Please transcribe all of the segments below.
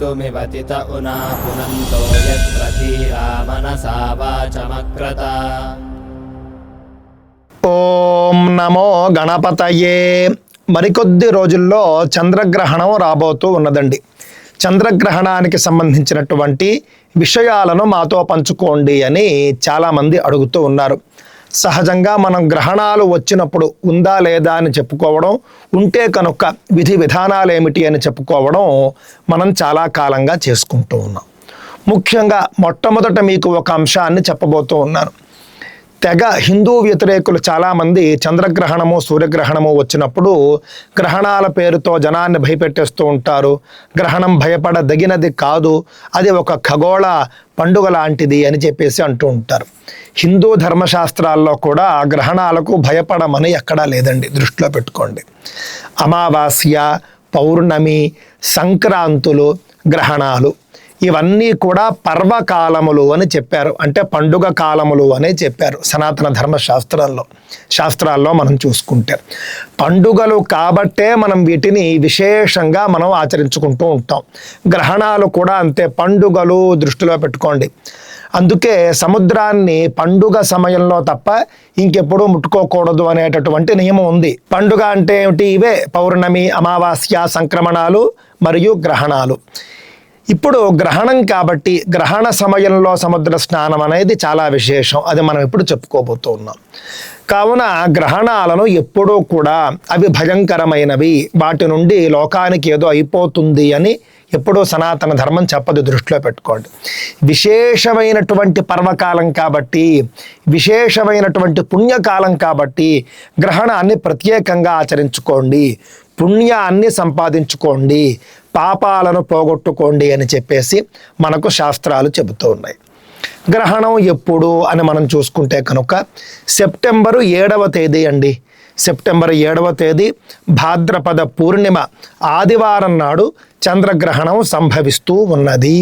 कर्तुमिवतित उना पुनन्तो यत्र धीरा मनसा वाचमक्रता ఓం నమో గణపతయే మరికొద్ది రోజుల్లో చంద్రగ్రహణం రాబోతూ ఉన్నదండి చంద్రగ్రహణానికి సంబంధించినటువంటి విషయాలను మాతో పంచుకోండి అని చాలామంది అడుగుతూ ఉన్నారు సహజంగా మనం గ్రహణాలు వచ్చినప్పుడు ఉందా లేదా అని చెప్పుకోవడం ఉంటే కనుక విధి విధానాలు ఏమిటి అని చెప్పుకోవడం మనం చాలా కాలంగా చేసుకుంటూ ఉన్నాం. ముఖ్యంగా మొట్టమొదట మీకు ఒక అంశాన్ని చెప్పబోతూ ఉన్నాను. తెగ హిందూ వ్యతిరేకులు చాలామంది చంద్రగ్రహణము సూర్యగ్రహణము వచ్చినప్పుడు గ్రహణాల పేరుతో జనాన్ని భయపెట్టేస్తూ ఉంటారు. గ్రహణం భయపడదగినది కాదు. అది ఒక ఖగోళ పండుగ లాంటిది అని చెప్పేసి అంటూ ఉంటారు. హిందూ ధర్మశాస్త్రాల్లో కూడా ఆ గ్రహణాలకు భయపడమని ఎక్కడా లేదండి దృష్టిలో పెట్టుకోండి. అమావాస్య పౌర్ణమి సంక్రాంతులు గ్రహణాలు. ఇవన్నీ కూడా పర్వకాలములు అని చెప్పారు. అంటే పండుగ కాలములు అనే చెప్పారు సనాతన ధర్మ శాస్త్రాల్లో శాస్త్రాల్లో మనం చూసుకుంటే. పండుగలు కాబట్టే మనం వీటిని విశేషంగా మనం ఆచరించుకుంటూ ఉంటాం. గ్రహణాలు కూడా అంతే. పండుగలు దృష్టిలో పెట్టుకోండి. అందుకే సముద్రాన్ని పండుగ సమయంలో తప్ప ఇంకెప్పుడూ ముట్టుకోకూడదు అనేటటువంటి నియమం ఉంది. పండుగ అంటే ఏమిటి? ఇవే పౌర్ణమి అమావాస్య సంక్రమణాలు మరియు గ్రహణాలు. ఇప్పుడు గ్రహణం కాబట్టి గ్రహణ సమయంలో సముద్ర స్నానం అనేది చాలా విశేషం. అది మనం ఇప్పుడు చెప్పుకోబోతూ ఉన్నాం. కావున గ్రహణాలను ఎప్పుడూ కూడా అవి భయంకరమైనవి. వాటి నుండి లోకానికి ఏదో అయిపోతుంది అని ఎప్పుడూ సనాతన ధర్మం చెప్పదు దృష్టిలో పెట్టుకోండి. విశేషమైనటువంటి పర్వకాలం కాబట్టి విశేషమైనటువంటి పుణ్యకాలం కాబట్టి గ్రహణాన్ని ప్రత్యేకంగా ఆచరించుకోండి. పుణ్యాన్ని సంపాదించుకోండి పాపాలను పోగొట్టుకోండి అని చెప్పేసి మనకు శాస్త్రాలు చెబుతూ ఉన్నాయి. గ్రహణం ఎప్పుడు అని మనం చూసుకుంటే కనుక సెప్టెంబరు ఏడవ తేదీ అండి. సెప్టెంబర్ ఏడవ తేదీ భాద్రపద పూర్ణిమ ఆదివారం నాడు చంద్రగ్రహణం సంభవిస్తూ ఉన్నది.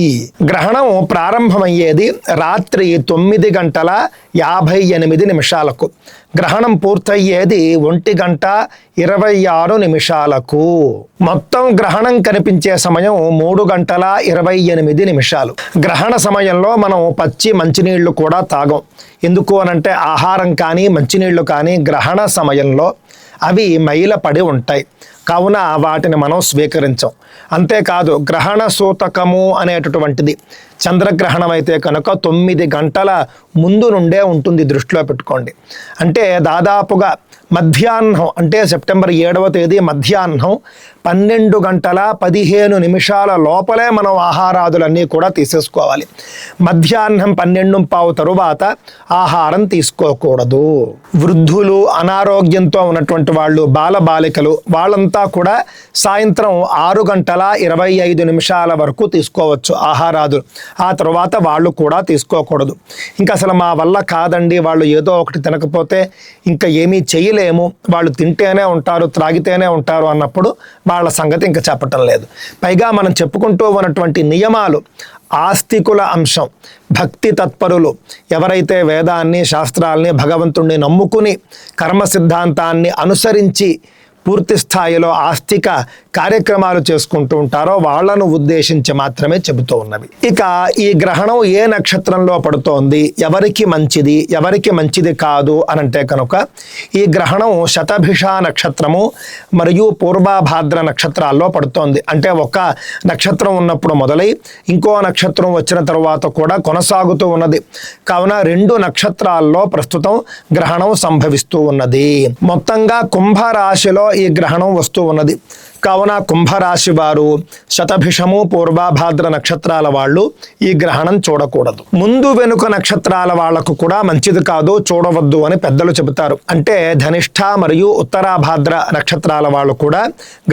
గ్రహణం ప్రారంభమయ్యేది రాత్రి తొమ్మిది గంటల యాభై ఎనిమిది నిమిషాలకు. గ్రహణం పూర్తయ్యేది ఒంటి గంట ఇరవై ఆరు నిమిషాలకు. మొత్తం గ్రహణం కనిపించే సమయం మూడు గంటల ఇరవై ఎనిమిది నిమిషాలు. గ్రహణ సమయంలో మనం పచ్చి మంచినీళ్ళు కూడా తాగం. ఎందుకు అనంటే ఆహారం కానీ మంచినీళ్ళు కానీ గ్రహణ సమయంలో అవి మైల పడి ఉంటాయి. కావున వాటిని మనం స్వీకరించం. అంతేకాదు గ్రహణ సూతకము అనేటటువంటిది. చంద్రగ్రహణం అయితే కనుక తొమ్మిది గంటల ముందు నుండే ఉంటుంది దృష్టిలో పెట్టుకోండి. అంటే దాదాపుగా మధ్యాహ్నం అంటే సెప్టెంబర్ ఏడవ తేదీ మధ్యాహ్నం పన్నెండు గంటల పదిహేను నిమిషాల లోపలే మనం ఆహారాదులన్నీ కూడా తీసేసుకోవాలి. మధ్యాహ్నం పన్నెండు పావు తరువాత ఆహారం తీసుకోకూడదు. వృద్ధులు అనారోగ్యంతో ఉన్నటువంటి వాళ్ళు బాలబాలికలు వాళ్ళంతా కూడా సాయంత్రం ఆరు గంటల ఇరవై ఐదు నిమిషాల వరకు తీసుకోవచ్చు ఆహారాదులు. ఆ తర్వాత వాళ్ళు కూడా తీసుకోకూడదు. ఇంకా అసలు మా వల్ల కాదండి వాళ్ళు ఏదో ఒకటి తినకపోతే ఇంకా ఏమీ చేయలేము. వాళ్ళు తింటేనే ఉంటారు త్రాగితేనే ఉంటారు అన్నప్పుడు వాళ్ళ సంగతి ఇంకా చెప్పటం లేదు. పైగా మనం చెప్పుకుంటూ ఉన్నటువంటి నియమాలు ఆస్తికుల అంశం భక్తి తత్పరులు ఎవరైతే వేదాన్ని శాస్త్రాల్ని భగవంతుణ్ణి నమ్ముకుని కర్మ సిద్ధాంతాన్ని అనుసరించి పూర్తి స్థాయిలో ఆస్తిక కార్యక్రమాలు చేసుకుంటూ ఉంటారో వాళ్ళను ఉద్దేశించి మాత్రమే చెబుతూ ఉన్నవి. ఇక ఈ గ్రహణం ఏ నక్షత్రంలో పడుతోంది? ఎవరికి మంచిది? ఎవరికి మంచిది కాదు? అని అంటే కనుక ఈ గ్రహణం శతభిష నక్షత్రము మరియు పూర్వభాద్ర నక్షత్రాల్లో పడుతోంది. అంటే ఒక నక్షత్రం ఉన్నప్పుడు మొదలై ఇంకో నక్షత్రం వచ్చిన తర్వాత కూడా కొనసాగుతూ ఉన్నది. కావున రెండు నక్షత్రాల్లో ప్రస్తుతం గ్రహణం సంభవిస్తూ ఉన్నది. మొత్తంగా కుంభరాశిలో ఈ గ్రహణం వస్తూ ఉన్నది. కావున కుంభరాశి వారు శతభిషము పూర్వభాద్ర నక్షత్రాల వాళ్ళు ఈ గ్రహణం చూడకూడదు. ముందు వెనుక నక్షత్రాల వాళ్ళకు కూడా మంచిది కాదు చూడవద్దు అని పెద్దలు చెబుతారు. అంటే ధనిష్ఠ మరియు ఉత్తరాభాద్ర నక్షత్రాల వాళ్ళు కూడా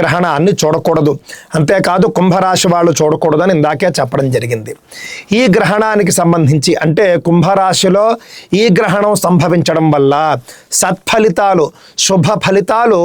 గ్రహణాన్ని చూడకూడదు. అంతేకాదు కుంభరాశి వాళ్ళు చూడకూడదని ఇందాకే చెప్పడం జరిగింది. ఈ గ్రహణానికి సంబంధించి అంటే కుంభరాశిలో ఈ గ్రహణం సంభవించడం వల్ల సత్ఫలితాలు శుభ ఫలితాలు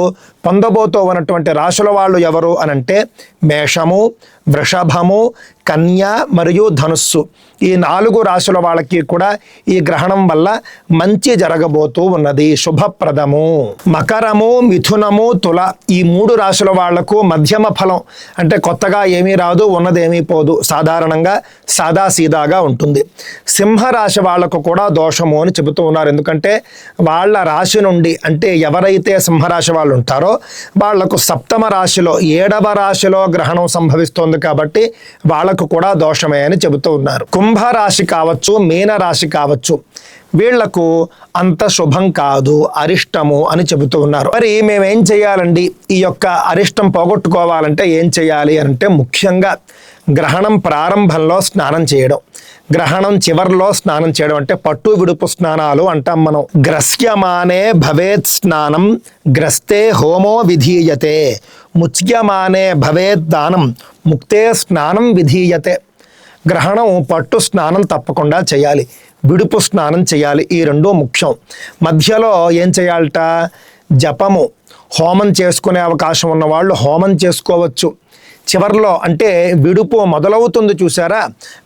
పొందబోతో ఉన్నటువంటి రాశుల వాళ్ళు ఎవరు అనంటే మేషము వృషభము కన్య మరియు ధనుస్సు. ఈ నాలుగు రాశుల వాళ్ళకి కూడా ఈ గ్రహణం వల్ల మంచి జరగబోతూ ఉన్నది. శుభప్రదము. మకరము మిథునము తుల ఈ మూడు రాశుల వాళ్ళకు మధ్యమ ఫలం. అంటే కొత్తగా ఏమీ రాదు ఉన్నదేమీ పోదు. సాధారణంగా సాదా సీదాగా ఉంటుంది. సింహరాశి వాళ్ళకు కూడా దోషము అని చెబుతూ ఉన్నారు. ఎందుకంటే వాళ్ళ రాశి నుండి అంటే ఎవరైతే సింహరాశి వాళ్ళు ఉంటారో వాళ్ళకు సప్తమ రాశిలో ఏడవ రాశిలో గ్రహణం సంభవిస్తోంది. కాబట్టి వాళ్ళకు కూడా దోషమే అని చెబుతూ ఉన్నారు. కుంభరాశి కావచ్చు మీన రాశి కావచ్చు వీళ్ళకు అంత శుభం కాదు అరిష్టము అని చెబుతూ ఉన్నారు. మరి మేమేం చేయాలండి? ఈ యొక్క అరిష్టం పోగొట్టుకోవాలంటే ఏం చేయాలి అంటే ముఖ్యంగా గ్రహణం ప్రారంభంలో స్నానం చేయడం. గ్రహణం చివర్లో స్నానం చేయడం అంటే పట్టు విడుపు స్నానాలు అంటాం మనం. గ్రస్యమానే భవేత్ స్నానం గ్రస్తే హోమో విధీయతే. ముచ్యమానే భవేద్దానం ముక్తే స్నానం విధీయతే. గ్రహణం పట్టు స్నానం తప్పకుండా చేయాలి విడుపు స్నానం చేయాలి ఈ రెండూ ముఖ్యం. మధ్యలో ఏం చేయాలట? జపము. హోమం చేసుకునే అవకాశం ఉన్నవాళ్ళు హోమం చేసుకోవచ్చు. చివర్లో అంటే విడుపు మొదలవుతుంది చూసారా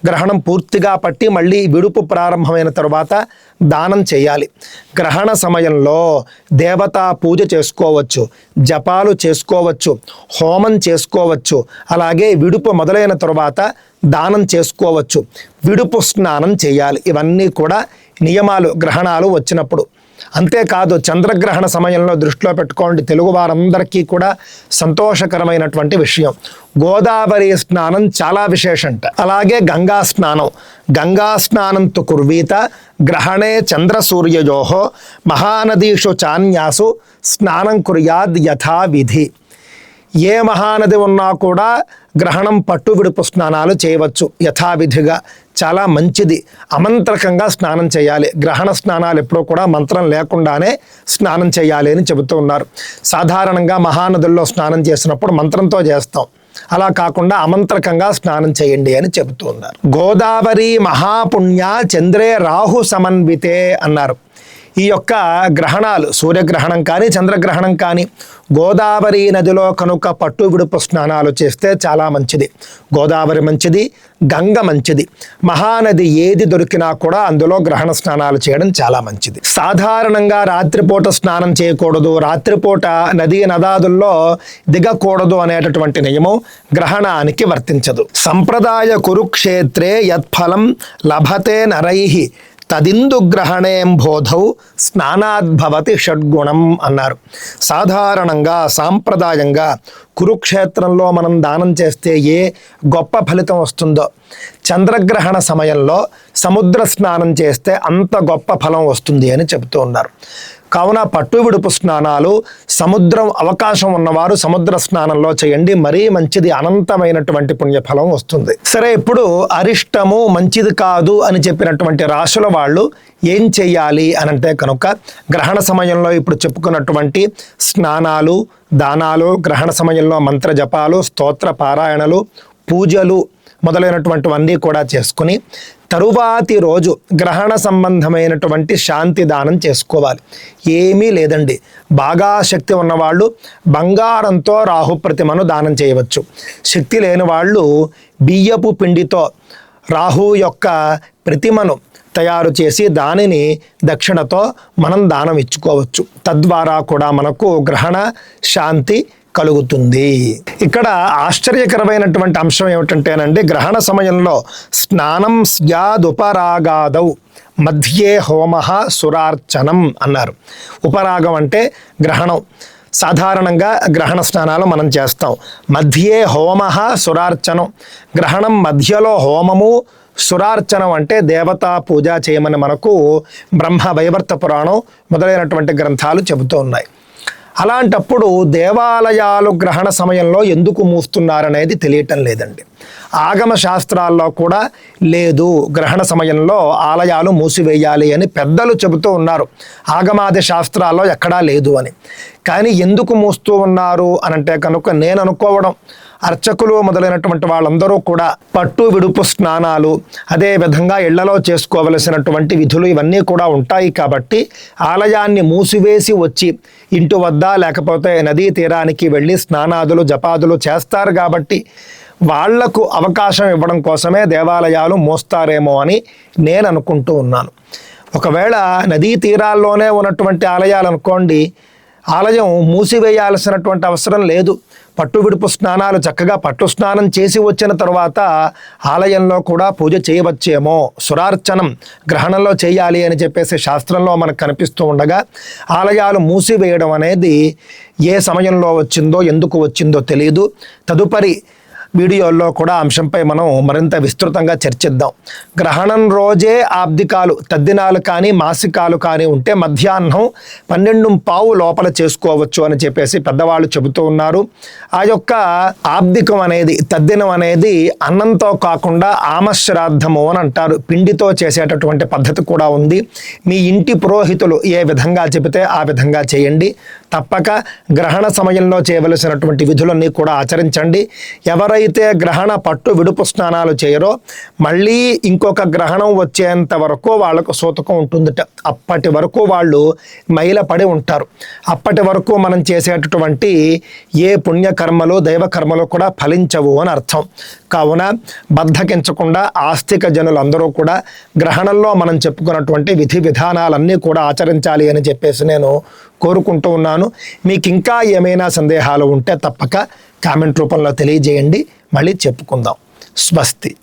గ్రహణం పూర్తిగా పట్టి మళ్ళీ విడుపు ప్రారంభమైన తర్వాత దానం చేయాలి. గ్రహణ సమయంలో దేవతా పూజ చేసుకోవచ్చు జపాలు చేసుకోవచ్చు హోమం చేసుకోవచ్చు అలాగే విడుపు మొదలైన తర్వాత దానం చేసుకోవచ్చు. విడుపు స్నానం చేయాలి. ఇవన్నీ కూడా నియమాలు గ్రహణాలు వచ్చినప్పుడు. అంతేకాదు చంద్రగ్రహణ సమయంలో దృష్టిలో పెట్టుకోండి. తెలుగు వారందరికీ కూడా సంతోషకరమైనటువంటి విషయం. గోదావరి స్నానం చాలా విశేషంట. అలాగే గంగా స్నానం. గంగా స్నానంతో కుర్వీత గ్రహణే చంద్ర సూర్యయోహో మహానదీషు చాన్యాసు స్నానం కుర్యాద్ యథావిధి ఏ మహానది ఉన్నా కూడా గ్రహణం పట్టు విడుపు స్నానాలు చేయవచ్చు. యథావిధిగా చాలా మంచిది. అమంత్రకంగా స్నానం చేయాలి. గ్రహణ స్నానాలు ఎప్పుడూ కూడా మంత్రం లేకుండానే స్నానం చేయాలి అని చెబుతూ ఉన్నారు. సాధారణంగా మహానదుల్లో స్నానం చేసినప్పుడు మంత్రంతో చేస్తాం. అలా కాకుండా అమంత్రకంగా స్నానం చేయండి అని చెబుతూ ఉన్నారు. గోదావరి మహాపుణ్య చంద్రే రాహు సమన్వితే అన్నారు. ఈ యొక్క గ్రహణాలు సూర్యగ్రహణం కానీ చంద్రగ్రహణం కానీ గోదావరి నదిలో కనుక పట్టు విడుపు స్నానాలు చేస్తే చాలా మంచిది. గోదావరి మంచిది గంగ మంచిది. మహానది ఏది దొరికినా కూడా అందులో గ్రహణ స్నానాలు చేయడం చాలా మంచిది. సాధారణంగా రాత్రిపూట స్నానం చేయకూడదు. రాత్రిపూట నదీ నదాదుల్లో దిగకూడదు అనేటటువంటి నియమం గ్రహణానికి వర్తించదు. సంప్రదాయ కురుక్షేత్రే యత్ఫలం లభతే నరైహి తదిందుగ్రహణేం బోధౌ స్నానాద్భవతి షడ్గుణం అన్నారు. సాధారణంగా సాంప్రదాయంగా కురుక్షేత్రంలో మనం దానం చేస్తే ఏ గొప్ప ఫలితం వస్తుందో? చంద్రగ్రహణ సమయంలో సముద్ర స్నానం చేస్తే అంత గొప్ప ఫలం వస్తుంది అని చెబుతూ ఉన్నారు. కావున పట్టు విడుపు స్నానాలు సముద్రం అవకాశం ఉన్నవారు సముద్ర స్నానంలో చేయండి. మరీ మంచిది అనంతమైనటువంటి పుణ్యఫలం వస్తుంది. సరే ఇప్పుడు అరిష్టము మంచిది కాదు అని చెప్పినటువంటి రాశుల వాళ్ళు ఏం చేయాలి అని అంటే కనుక గ్రహణ సమయంలో ఇప్పుడు చెప్పుకున్నటువంటి స్నానాలు దానాలు గ్రహణ సమయంలో మంత్ర జపాలు స్తోత్ర పారాయణలు పూజలు మొదలైనటువంటివన్నీ కూడా చేసుకుని తరువాతి రోజు గ్రహణ సంబంధమైనటువంటి శాంతి దానం చేసుకోవాలి. ఏమీ లేదండి. బాగా శక్తి ఉన్నవాళ్ళు బంగారంతో రాహు ప్రతిమను దానం చేయవచ్చు. శక్తి లేని వాళ్ళు బియ్యపు పిండితో రాహు యొక్క ప్రతిమను తయారు చేసి దానిని దక్షిణతో మనం దానం ఇచ్చుకోవచ్చు. తద్వారా కూడా మనకు గ్రహణ శాంతి కలుగుతుంది. ఇక్కడ ఆశ్చర్యకరమైనటువంటి అంశం ఏమిటంటేనండి గ్రహణ సమయంలో స్నానం స్యాదుపరాగాదౌ మధ్యే హోమ సురార్చనం అన్నారు. ఉపరాగం అంటే గ్రహణం. సాధారణంగా గ్రహణ స్నానాలు మనం చేస్తాం. మధ్యే హోమ సురార్చనం. గ్రహణం మధ్యలో హోమము సురార్చనం అంటే దేవతా పూజ చేయమని మనకు బ్రహ్మ వైవర్త పురాణం మొదలైనటువంటి గ్రంథాలు చెబుతూ ఉన్నాయి. అలాంటప్పుడు దేవాలయాలు గ్రహణ సమయంలో ఎందుకు మూస్తున్నారనేది తెలియటం లేదండి. ఆగమ శాస్త్రాల్లో కూడా లేదు. గ్రహణ సమయంలో ఆలయాలు మూసివేయాలి అని పెద్దలు చెబుతూ ఉన్నారు. ఆగమాది శాస్త్రాల్లో ఎక్కడా లేదు అని. కానీ ఎందుకు మూస్తూ ఉన్నారు అనంటే కనుక నేను అనుకోవడం. అర్చకులు మొదలైనటువంటి వాళ్ళందరూ కూడా పట్టు విడుపు స్నానాలు అదే విధంగా ఇళ్ళలో చేసుకోవలసినటువంటి విధులు ఇవన్నీ కూడా ఉంటాయి కాబట్టి ఆలయాన్ని మూసివేసి వచ్చి ఇంటి వద్ద లేకపోతే నదీ తీరానికి వెళ్ళి స్నానాదులు జపాదులు చేస్తారు కాబట్టి వాళ్ళకు అవకాశం ఇవ్వడం కోసమే దేవాలయాలు మోస్తారేమో అని నేను అనుకుంటూ ఉన్నాను. ఒకవేళ నదీ తీరాల్లోనే ఉన్నటువంటి ఆలయాలు అనుకోండి ఆలయం మూసివేయాల్సినటువంటి అవసరం లేదు. పట్టు విడుపు స్నానాలు చక్కగా పట్టు స్నానం చేసి వచ్చిన తర్వాత ఆలయంలో కూడా పూజ చేయవచ్చేమో. సురార్చనం గ్రహణంలో చేయాలి అని చెప్పేసి శాస్త్రంలో మనకు కనిపిస్తూ ఉండగా ఆలయాలు మూసివేయడం అనేది ఏ సమయంలో వచ్చిందో ఎందుకు వచ్చిందో తెలియదు తదుపరి వీడియోల్లో కూడా అంశంపై మనం మరింత విస్తృతంగా చర్చిద్దాం. గ్రహణం రోజే ఆబ్దికాలు తద్దినాలు కానీ మాసికాలు కానీ ఉంటే మధ్యాహ్నం పన్నెండు పావు లోపల చేసుకోవచ్చు అని చెప్పేసి పెద్దవాళ్ళు చెబుతూ ఉన్నారు. ఆ యొక్క ఆబ్దికం అనేది తద్దినం అనేది అన్నంతో కాకుండా ఆమశ్రాద్ధము అని అంటారు. పిండితో చేసేటటువంటి పద్ధతి కూడా ఉంది. మీ ఇంటి పురోహితులు ఏ విధంగా చెబితే ఆ విధంగా చేయండి. తప్పక గ్రహణ సమయంలో చేయవలసినటువంటి విధులన్నీ కూడా ఆచరించండి. ఎవరై ఎప్పుడైతే గ్రహణ పట్టు విడుపు స్నానాలు చేయరో మళ్ళీ ఇంకొక గ్రహణం వచ్చేంత వరకు వాళ్ళకు సూతకం ఉంటుందట. అప్పటి వరకు వాళ్ళు మైలపడి ఉంటారు. అప్పటి వరకు మనం చేసేటటువంటి ఏ పుణ్యకర్మలు దైవకర్మలు కూడా ఫలించవు అని అర్థం. కావున బద్ధకించకుండా ఆస్తిక జనులందరూ కూడా గ్రహణంలో మనం చెప్పుకున్నటువంటి విధి విధానాలన్నీ కూడా ఆచరించాలి అని చెప్పేసి నేను కోరుకుంటూ ఉన్నాను. మీకు ఇంకా ఏమైనా సందేహాలు ఉంటే తప్పక కామెంట్ రూపంలో తెలియజేయండి. మళ్ళీ చెప్పుకుందాం. స్వస్తి.